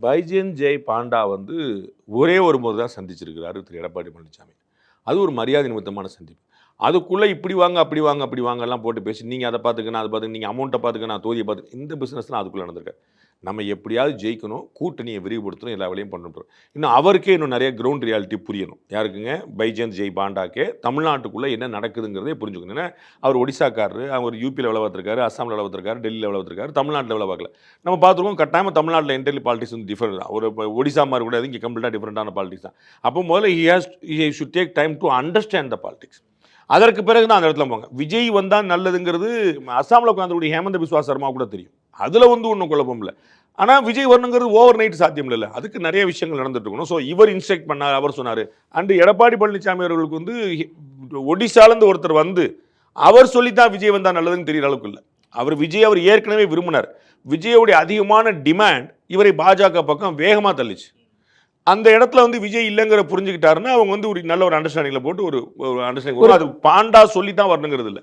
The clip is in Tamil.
பைஜியன் ஜெய் பாண்டா வந்து ஒரே ஒரு முறை தான் சந்திச்சிருக்கிறாரு திரு எடப்பாடி பழனிசாமி. அது ஒரு மரியாதை நிமித்தமான சந்திப்பு. அதுக்குள்ளே இப்படி வாங்க அப்படி வாங்க அப்படி வாங்க எல்லாம் போட்டு பேசி நீங்கள் அதை பார்த்துக்கணும் அதை பார்த்துக்க நீங்கள் அமௌண்ட்டை பார்த்துக்க நான் தொகுதியை பார்த்து இந்த பிஸ்னஸ்லாம் அதுக்குள்ளே நடந்திருக்காரு நம்ம எப்படியாவது ஜெயிக்கணும் கூட்டணியை விரிவுபடுத்தணும் எல்லா வேலையும் பண்ணணும் இன்னும் அவருக்கே இன்னும் நிறைய கிரவுண்ட் ரியாலிட்டி புரியணும். யாருக்குங்க? பைஜந்த் ஜெய் பாண்டாக்கே தமிழ்நாட்டுக்குள்ளே என்ன நடக்குதுங்கிறதே புரிஞ்சுக்கணும். ஏன்னா அவர் ஒடிசாக்காரரு அவர் யூபியில் வேலை பார்த்துருக்காரு அஸ்ஸாமில் வேலை பார்த்துருக்காரு டெல்லியில் வேலை பார்த்துருக்காரு தமிழ்நாட்டில் வேலை பார்க்கல. நம்ம பார்த்துருக்கோம் கட்டாயமாக தமிழ்நாட்டில் இன்டர்லி பாலிட்டிக்ஸ் வந்து டிஃப்ரெண்ட் ஒரு ஒடிசா மாதிரி கூட இங்கே கம்ப்ளீட்டாக டிஃப்ரெண்டான பாலிட்டிக்ஸ் தான். அப்போ முதல்ல he has he should take time to understand the politics அதற்கு பிறகு தான் அந்த இடத்துல போங்க. விஜய் வந்தால் நல்லதுங்கிறது அஸ்ஸாமில் உட்காந்துக்கூடிய ஹேமந்த பிஸ்வா சர்மா கூட தெரியும். அதில் வந்து ஒன்றும் குழப்பம் இல்லை. ஆனால் விஜய் வரணுங்கிறது ஓவர் நைட் சாத்தியம் இல்லை அதுக்கு நிறைய விஷயங்கள் நடந்துட்டு இருக்கணும். ஸோ இவர் இன்ஸ்ட்ரக்ட் பண்ணார் அவர் சொன்னார். அண்டு எடப்பாடி பழனிசாமி அவர்களுக்கு வந்து ஒடிசாலேருந்து ஒருத்தர் வந்து அவர் சொல்லித்தான் விஜய் வந்தால் நல்லதுன்னு தெரியிற அளவுக்கு இல்லை. அவர் விஜய் அவர் ஏற்கனவே விரும்பினார். விஜயோடைய அதிகமான டிமாண்ட் இவரை பாஜக பக்கம் வேகமாக தள்ளிச்சு. அந்த இடத்துல வந்து விஜய் இல்லைங்கிற புரிஞ்சுக்கிட்டாருன்னா அவங்க வந்து ஒரு நல்ல ஒரு அண்டர்ஸ்டாண்டிங்கில் போட்டு ஒரு ஒரு அண்டர்ஸ்டாண்டிங் அது பாண்டா சொல்லி தான் வரணுங்கிறது இல்லை